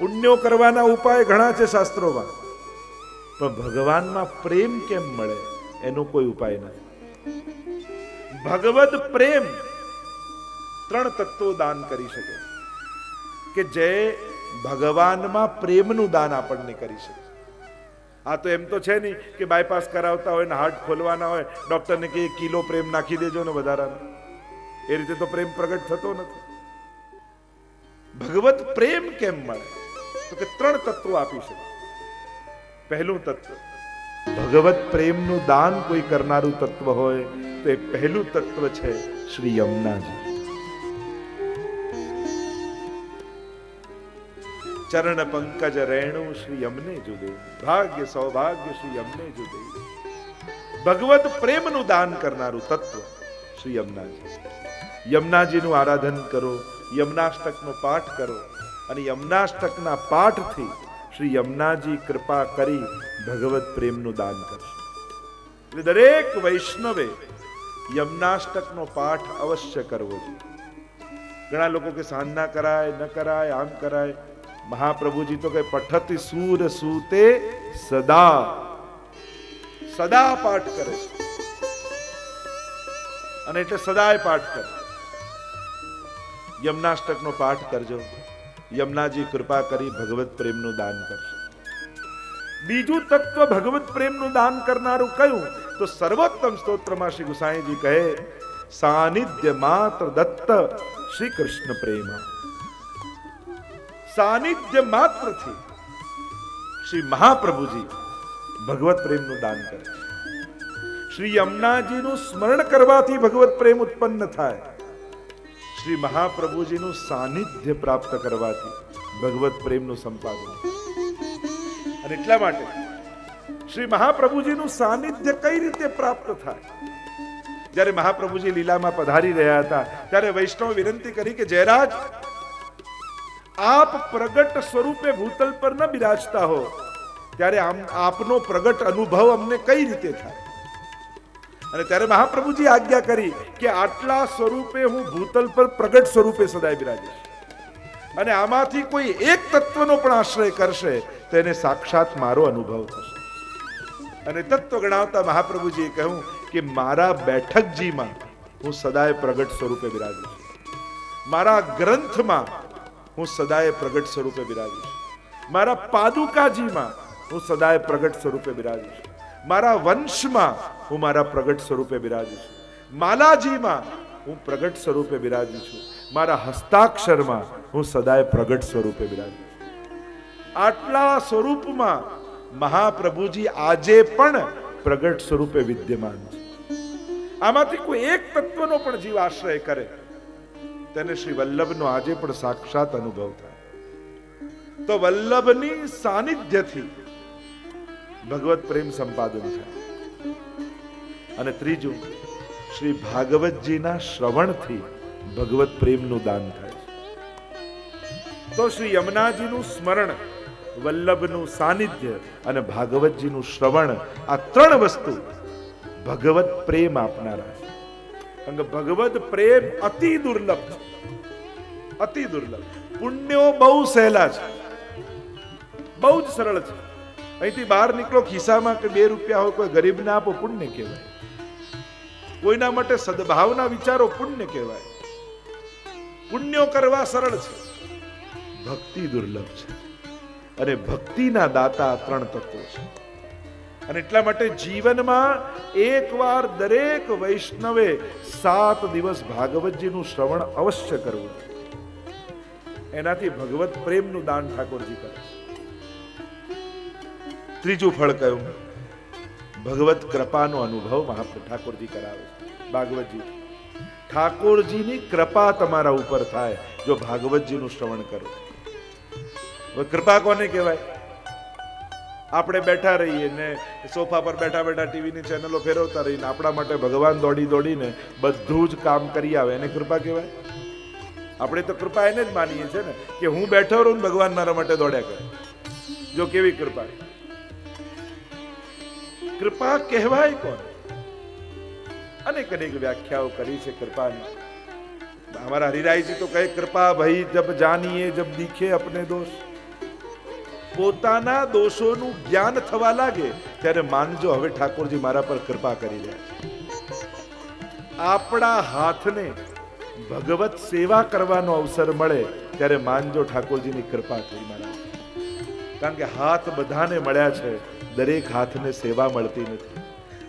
પુણ્યો કરવાના ઉપાય ઘણા છે શાસ્ત્રોમાં. પણ ભગવાનમાં પ્રેમ કેમ મળે? એનો કોઈ ઉપાય નથી. ભગવદ પ્રેમ ત્રણ તત્વો દાન કરી શકે. કે જે ભગવાનમાં પ્રેમનું દાન આપણને કરી શકે. આ તો એમ તો છે નહીં કે બાયપાસ કરાવતા હોય ને હાર્ટ ખોલવાના હોય ડોક્ટરને કે કિલો પ્રેમ નાખી દેજો ને વધારાનો. એ રીતે તો પ્રેમ પ્રગટ થતો નથી. ભગવત પ્રેમ કેમ મળે? તો કે ત્રણ તત્વો આપી શકે પહેલું તત્વ. ભગવત પ્રેમનું દાન કોઈ કરનારું તત્વ હોય, તો એ પહેલું તત્વ છે શ્રી યમુનાજી. ચરણ પંકજ રેણુ શ્રી યમને જુદે, ભાગ્ય સૌભાગ્ય શ્રી યમને જુદે. ભગવત પ્રેમનું દાન કરનારું તત્વ શ્રી યમુનાજી. યમુનાજીનું આરાધન કરો, યમનાષ્ટકનો પાઠ કરો અને યમનાષ્ટકના પાઠથી શ્રી યમુનાજી કૃપા કરી ભગવત પ્રેમનું દાન કરશે. એટલે દરેક વૈષ્ણવે યમનાષ્ટકનો પાઠ અવશ્ય કરવો જોઈએ. ઘણા લોકો કે સાંજના કરાય, ન કરાય, આમ કરાય. મહાપ્રભુજી તો કે પઠતી સૂર સૂતે સદા. સદા પાઠ કરે છે. અને એટલે સદાય પાઠ કરે. યમનાષ્ટકનો પાઠ કરજો. યમનાજી કૃપા કરી ભગવત પ્રેમનું દાન કરશે. બીજું તત્વ ભગવત પ્રેમનું દાન કરનારું કયું? તો સર્વોત્તમ સ્તોત્રમાં શ્રી ગુસાઈજી કહે, સાનિધ્ય માત્ર દત્ત શ્રી કૃષ્ણ પ્રેમ. સાનિધ્ય માત્રથી શ્રી મહાપ્રભુજી ભગવત પ્રેમનું દાન કરે છે. શ્રી યમુનાજીનું સ્મરણ કરવાથી ભગવત પ્રેમ ઉત્પન્ન થાય. શ્રી મહાપ્રભુજીનું સાનિધ્ય પ્રાપ્ત કરવાથી ભગવત પ્રેમનું સંપાદન. અને એટલા માટે શ્રી મહાપ્રભુજીનું સાનિધ્ય કઈ રીતે પ્રાપ્ત થાય? જ્યારે મહાપ્રભુજી લીલામાં પધારી રહ્યા હતા, ત્યારે વૈષ્ણવ વિનંતી કરી કે, જયરાજ, આપ પ્રગટ સ્વરૂપે ભૂતલ પર ન બિરાજતા હો. ત્યારે આમ આપનો પ્રગટ અનુભવ અમને કઈ રીતે થાય? અને ત્યારે મહાપ્રભુજી આજ્ઞા કરી કે આટલા સ્વરૂપે હું ભૂતલ પર પ્રગટ સ્વરૂપે સદાય બિરાજીશ અને આમાંથી કોઈ એક તત્વનો પણ આશ્રય કરશે, તો એને સાક્ષાત મારો અનુભવ થશે. અને તત્વ ગણાવતા મહાપ્રભુજીએ કહ્યું કે મારા બેઠકજીમાં હું સદાય પ્રગટ સ્વરૂપે બિરાજીશ મારા ગ્રંથમાં હું સદાય પ્રગટ સ્વરૂપે બિરાજીશ મારા પાદુકાજીમાં હું સદાય પ્રગટ સ્વરૂપે બિરાજીશ મારા વંશમાં હું મારા પ્રગટ સ્વરૂપે બિરાજું છું. માલાજીમાં હું પ્રગટ સ્વરૂપે બિરાજું છું. મારા હસ્તાક્ષરમાં હું સદાય પ્રગટ સ્વરૂપે બિરાજી છું. આટલા સ્વરૂપમાં મહાપ્રભુજી આજે પણ પ્રગટ સ્વરૂપે વિદ્યમાન છે. આમાંથી કોઈ એક તત્વનો પણ જીવ આશ્રય કરે, તેને શ્રી વલ્લભનો આજે પણ સાક્ષાત અનુભવ થાય. તો વલ્લભની સાનિધ્યથી ભગવત પ્રેમ સંપાદન થાય. અને ત્રીજું, શ્રી ભાગવતજીના શ્રવણથી ભગવત પ્રેમનું દાન થાય તો શ્રી યમુનાજીનું સ્મરણ, વલ્લભનું સાનિધ્ય અને ભાગવતજીનું શ્રવણ આ ત્રણ વસ્તુ ભગવત પ્રેમ આપનારા છે. ભગવત પ્રેમ અતિ દુર્લભ છે. અતિ દુર્લભ. પુણ્યો બહુ સહેલા છે. બહુ જ સરળ છે. અહીંથી બહાર નીકળો, ખિસ્સામાં કે બે રૂપિયા હોય, કોઈ ગરીબને આપો, પુણ્ય કહેવાય. કોઈના માટે સદભાવના વિચારો પુણ્ય કહેવાય. પુણ્યો કરવા સરળ છે. ભક્તિ દુર્લભ છે. અને ભક્તિના દાતા ત્રણ તત્વો છે. અને એટલા માટે જીવનમાં એકવાર દરેક વૈષ્ણવે સાત દિવસ ભાગવતજીનું શ્રવણ અવશ્ય કરવું. એનાથી ભગવત પ્રેમનું દાન ઠાકોરજી કરે છે. ત્રીજું ફળ કયું? ભગવત કૃપાનો અનુભવ મહાપ્રભુ ઠાકોરજી કરાવે છે. ભાગવતજી, ઠાકોરજીની કૃપા તમારા ઉપર થાય જો ભાગવતજીનું શ્રવણ કરો. કૃપા કોને કહેવાય? આપણે બેઠા રહીએ ને સોફા પર બેઠા બેઠા ટીવીની ચેનલો ફેરવતા રહીને આપણા માટે ભગવાન દોડી દોડીને બધું જ કામ કરી આવે, એને કૃપા કહેવાય? આપણે તો કૃપા એને જ માનીએ છીએ ને કે હું બેઠો રહું ભગવાન મારા માટે દોડ્યા કરે. જો કેવી કૃપા? કૃપા કહેવાય કોણ? અનેક અનેક વ્યાખ્યાઓ કરી છે કૃપાની. અમારા હરિરાયજી તો કહે, કૃપા ભાઈ જબ જાનીએ, જબ દીખે અપને દોષ. પોતાના દોષોનું જ્ઞાન થવા લાગે, ત્યારે માનજો, હવે ઠાકોરજી મારા પર કૃપા કરી રહ્યા આપણા હાથને ભગવત સેવા કરવાનો અવસર મળે, ત્યારે માનજો ઠાકોરજીની કૃપા થઈ મારા કારણ કે હાથ બધાને મળ્યા છે દરેક હાથને સેવા મળતી નથી.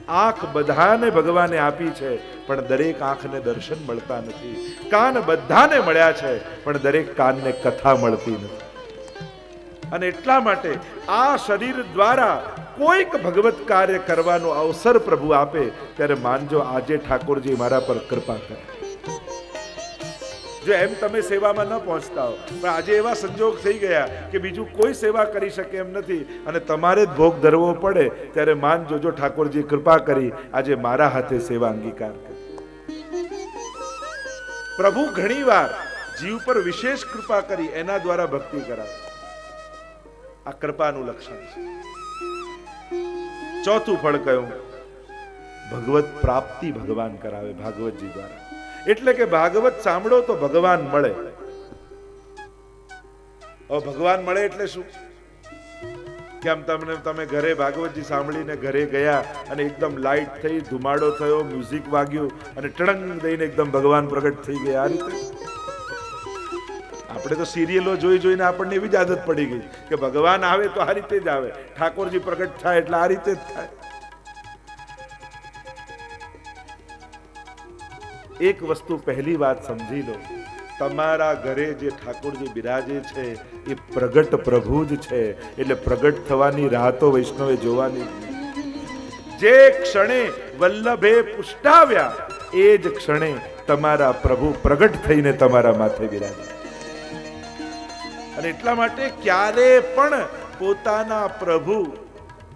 આંખ બધાને ભગવાને આપી છે, પણ દરેક આંખને દર્શન મળતા નથી. કાન બધાને મળ્યા છે, પણ દરેક કાનને કથા મળતી નથી. અને એટલા માટે આ શરીર દ્વારા કોઈક ભગવત કાર્ય કરવાનો અવસર પ્રભુ આપે, ત્યારે માનજો આજે ઠાકોરજી મારા પર કૃપા કરે. જો એમ તમે સેવામાં ન પહોંચતા હો. પણ આજે એવા સંજોગ થઈ ગયા કે બીજું કોઈ સેવા કરી શકે એમ નથી. અને તમારે જ ભોગ ધરવો પડે ત્યારે માન જોજો ઠાકોરજી, કૃપા કરી આજે મારા હાથે સેવા અંગીકાર કરી. પ્રભુ ઘણીવાર જીવ પર વિશેષ કૃપા કરી એના દ્વારા ભક્તિ કરાવે. આ કૃપાનું લક્ષણ છે. ચોથું ફળ કયું ભગવત પ્રાપ્તિ ભગવાન કરાવે, ભાગવતજી દ્વારા. એટલે કે ભાગવત સાંભળો તો ભગવાન મળે. ભગવાન મળે એટલે શું? કેમ તમને, તમે ઘરે ભાગવતજી સાંભળીને ઘરે ગયા અને એકદમ લાઈટ થઈ, ધુમાડો થયો મ્યુઝિક વાગ્યું અને ટણંગ દઈને એકદમ ભગવાન પ્રગટ થઈ ગયા. આ રીતે? આપણે તો સિરિયલો જોઈ જોઈને આપણને એવી જ આદત પડી ગઈ કે ભગવાન આવે તો આ રીતે જ આવે. ઠાકોરજી પ્રગટ થાય એટલે આ રીતે જ થાય. એક વસ્તુ પહેલી વાત સમજી લો. તમારા ઘરે જે ઠાકોરજી બિરાજે છે, એ પ્રગટ પ્રભુ જ છે. એટલે પ્રગટ થવાની રાહ તો વૈષ્ણવે જોવાની. જે ક્ષણે વલ્લભે પુષ્ટાવ્યા, એ જ ક્ષણે તમારા પ્રભુ પ્રગટ થઈને તમારા માથે બિરાજે. અને એટલા માટે ક્યારે પણ પોતાના પ્રભુ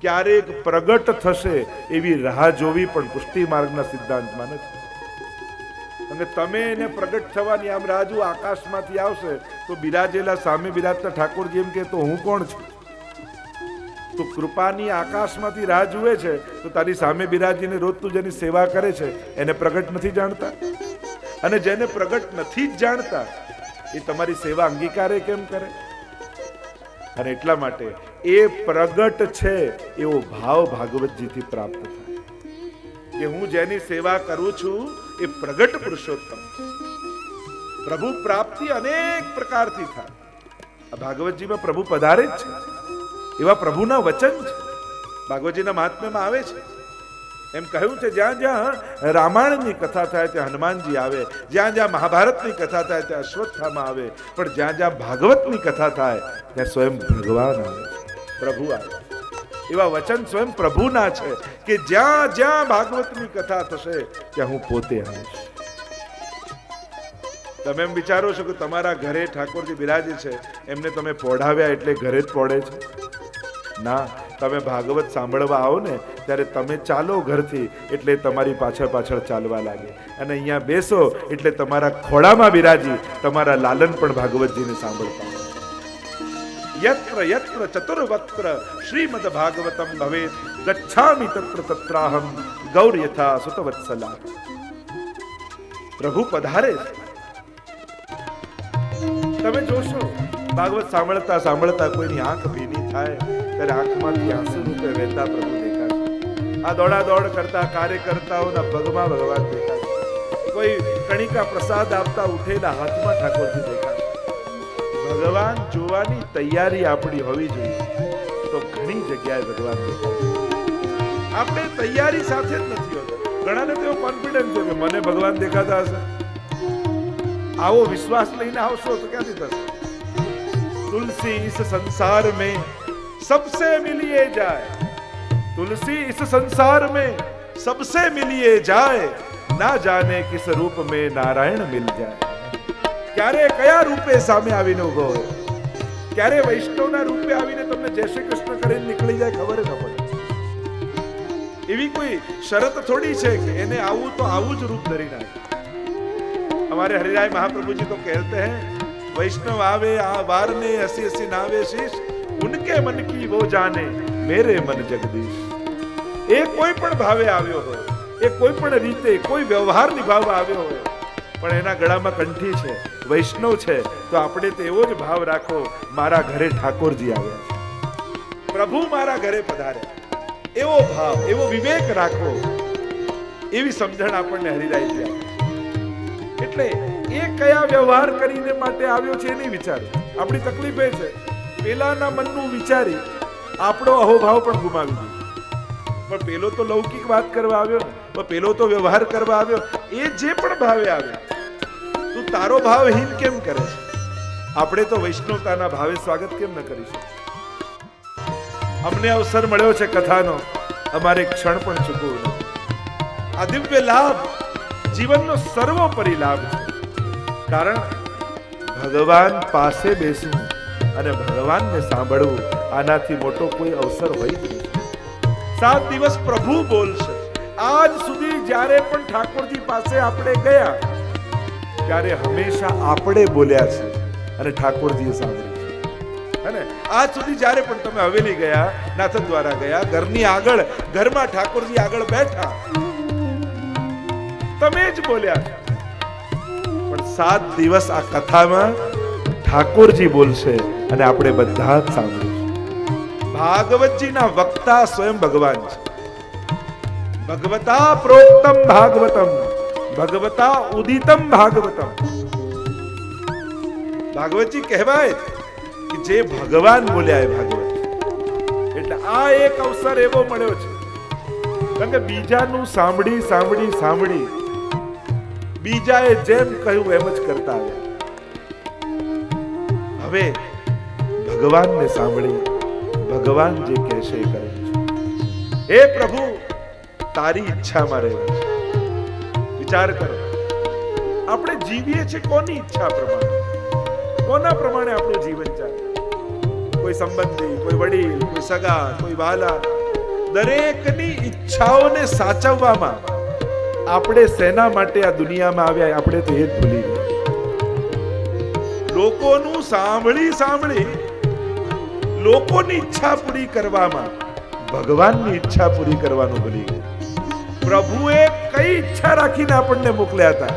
ક્યારેક પ્રગટ થશે એવી રાહ જોવી પણ પુષ્ટિ માર્ગના સિદ્ધાંતમાં નથી. અને તમે એને પ્રગટ થવાની આમ રાજુ આકાશમાંથી આવશે, તો બિરાજેલા સામે બિરાજતા ઠાકોરજી એમ કે, તો હું કોણ છું? તો કૃપાની આકાશમાંથી રાહ જુએ છે, તો તારી સામે બિરાજીને રોજ તું જેની સેવા કરે છે, એને પ્રગટ નથી જાણતા? અને જેને પ્રગટ નથી જ જાણતા, એ તમારી સેવા અંગીકારે કેમ કરે? અને એટલા માટે એ પ્રગટ છે, એવો ભાવ ભાગવતજીથી પ્રાપ્ત થાય. કે હું જેની સેવા કરું છું એ પ્રગટ પુરુષોત્તમ. પ્રભુ પ્રાપ્તિ અનેક પ્રકારથી થાય. આ ભાગવતજીમાં પ્રભુ પધારે જ છે. એવા પ્રભુના વચન છે. ભાગવતજીના મહાત્મ્યમાં આવે છે. એમ કહ્યું છે, જ્યાં જ્યાં રામાયણની કથા થાય ત્યાં હનુમાનજી આવે, જ્યાં જ્યાં મહાભારતની કથા થાય ત્યાં અશ્વત્થામાં આવે, પણ જ્યાં જ્યાં ભાગવતની કથા થાય, ત્યાં સ્વયં ભગવાન આવે પ્રભુ આવે એવા વચન સ્વયં પ્રભુના છે કે જ્યાં જ્યાં ભાગવતની કથા થશે, ત્યાં હું પોતે આવીશ. તમે એમ વિચારો છો કે તમારા ઘરે ઠાકોરજી બિરાજે છે, એમને તમે પોઢાવ્યા એટલે ઘરે જ પોડે છે? ના, તમે ભાગવત સાંભળવા આવો ને, ત્યારે તમે ચાલો ઘરથી એટલે તમારી પાછળ પાછળ ચાલવા લાગે. અને અહીંયા બેસો એટલે તમારા ખોળામાં બિરાજી તમારા લાલન પણ ભાગવતજીને સાંભળતા હોય. યત્ર યત્ર ચતુર્વત્ર શ્રીમદ ભાગવતમ ભવેત ગચ્છામિ તત્ર તત્રાહમ ગૌર યથા સુતવત્સલા પ્રભુ પધારે તમે જોશો, ભાગવત સાંભળતા સાંભળતા કોઈની આંખ ભીની થાય, ત્યારે આંખમાંથી આંસુ રૂપે વહેતા પ્રભુ દેખાશે આ દોડા દોડ કરતા કાર્યકર્તાઓના પગમાં ભગવાન દેખાશે કોઈ કણિકા પ્રસાદ આપતા ઉઠેલા હાથમાં ઠાકોરજી દેખાશે ભગવાન જોવાની તૈયારી આપણી હોવી જોઈએ તો ઘણી જગ્યાએ ભગવાન દેખાશે આપણે તૈયારી સાથે જ નથી હોતા ઘણાને તો કોન્ફિડન્સ છે કે મને ભગવાન દેખાતા હશે આવો વિશ્વાસ લઈને આવશો તો ક્યાંથી થશે तुलसी इस संसार में सबसे मिलिए जाए तुलसी इस संसार में सबसे मिलिए जाए ना जाने किस रूप में नारायण मिल जाए ક્યારે કયા રૂપે સામે આવીને ઊભો હોય? ક્યારે વૈષ્ણવના રૂપે આવીને તમને જય શ્રી કૃષ્ણ કરીને નીકળી જાય ખબર ન પડે. એવી કોઈ શરત થોડી છે કે એને આવું તો આવું જ રૂપ ધરી નાખે? અમારે હરિરાય મહાપ્રભુજી તો કહેતે હે, વૈષ્ણવ આવે, આ વારને હસી હસી નાવે શીશ, ઉનકે મન કી વો જાને, મેરે મન જગદીશ. એ કોઈ પણ ભાવે આવ્યો હોય, એ કોઈ પણ રીતે કોઈ વ્યવહાર નિભાવવા આવ્યો હોય પણ એના ગળામાં કંઠી છે, વૈષ્ણવ છે, તો આપણે તો એવો જ ભાવ રાખો, મારા ઘરે ઠાકોરજી આવ્યા છે. પ્રભુ મારા ઘરે પધાર્યા. એવો ભાવ, એવો વિવેક રાખો, એવી સમજણ આપણને છે. એટલે એ કયા વ્યવહાર કરીને માટે આવ્યો છે એની વિચાર. આપણી તકલીફ એ છે, પેલાના મનનું વિચારી આપણો અહોભાવ પણ ગુમાવી પણ પેલો તો લૌકિક વાત કરવા આવ્યો ને, પણ પેલો તો વ્યવહાર કરવા આવ્યો, એ જે પણ ભાવે આવે. તું તારો ભાવ હીન કેમ કરે છે? આપણે તો વૈષ્ણવતાના ભાવે સ્વાગત કેમ ન કરીશું? અમને અવસર મળ્યો છે કથાનો, અમારે ક્ષણ પણ ચૂકવું નથી. આ દિવ્ય લાભ જીવનનો સર્વોપરી લાભ છે. કારણ ભગવાન પાસે બેસવું અને ભગવાનને સાંભળવું આનાથી મોટો કોઈ અવસર હોય નહીં. સાત દિવસ પ્રભુ બોલશે. આજ સુધી જ્યારે પણ ઠાકોરજી પાસે આપણે ગયા, ત્યારે હંમેશા આપણે બોલ્યા છે. અને ઠાકોરજીએ સાંભળ્યું છે. હે ને? આજ સુધી જ્યારે પણ તમે હવેલી ગયા નાથન દ્વારા ગયા, ઘરની આગળ, ઘરમાં ઠાકોરજી આગળ બેઠા, તમે જ બોલ્યા. પણ સાત દિવસ આ કથામાં ઠાકોરજી બોલશે અને આપણે બધા જ સાંભળીશું. ભાગવતજીના વક્તા સ્વયં ભગવાન છે. ભગવતા પ્રોક્તમ ભાગવતમ, ભગવતા ઉદિતમ ભાગવતમ. ભાગવતજી કહેવાય કે જે ભગવાન બોલ્યા એ ભાગવત. એટલે આ એક અવસર એવો મળ્યો છે. કારણ કે બીજાનું સાંભળી સાંભળી સાંભળી બીજાએ જેમ કહ્યું એમ જ કરતા આવ્યા. હવે ભગવાનને સાંભળી ભગવાન જે કહેશે એ કરવું છે. એ પ્રભુ, તારી ઈચ્છામાં રહેવું છે વિચાર કરો. આપણે જીવીએ છીએ કોની ઈચ્છા પ્રમાણે? કોના પ્રમાણે આપણું જીવન ચાલે? કોઈ સંબંધી, કોઈ વડીલ, કોઈ સગા, કોઈ વાલા. દરેકની ઈચ્છાઓને સાચવવામાં આપણે સેના માટે આ દુનિયામાં આવ્યા આપણે તો એ જ ભૂલી ગયા. લોકોનું સાંભળી સાંભળી લોકોની ઈચ્છા પૂરી કરવામાં, ભગવાનની ઈચ્છા પૂરી કરવાનું ભૂલી ગયું પ્રભુએ કઈ ઈચ્છા રાખીને આપણને મોકલ્યા હતા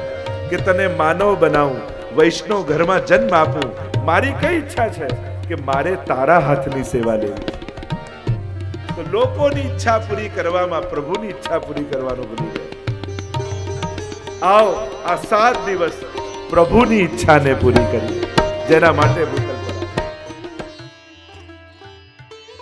કે તને માનવ બનાવું, વૈષ્ણવ ઘરમાં જન્મ આપું? મારી કઈ ઈચ્છા છે કે મારે તારા હાથની સેવા લેવી? તો લોકોની ઈચ્છા પૂરી કરવામાં, પ્રભુની ઈચ્છા પૂરી કરવાનું ભૂલી ગયા આવો, આ સાત દિવસ પ્રભુની ઈચ્છાને પૂરી કરી જેના માટે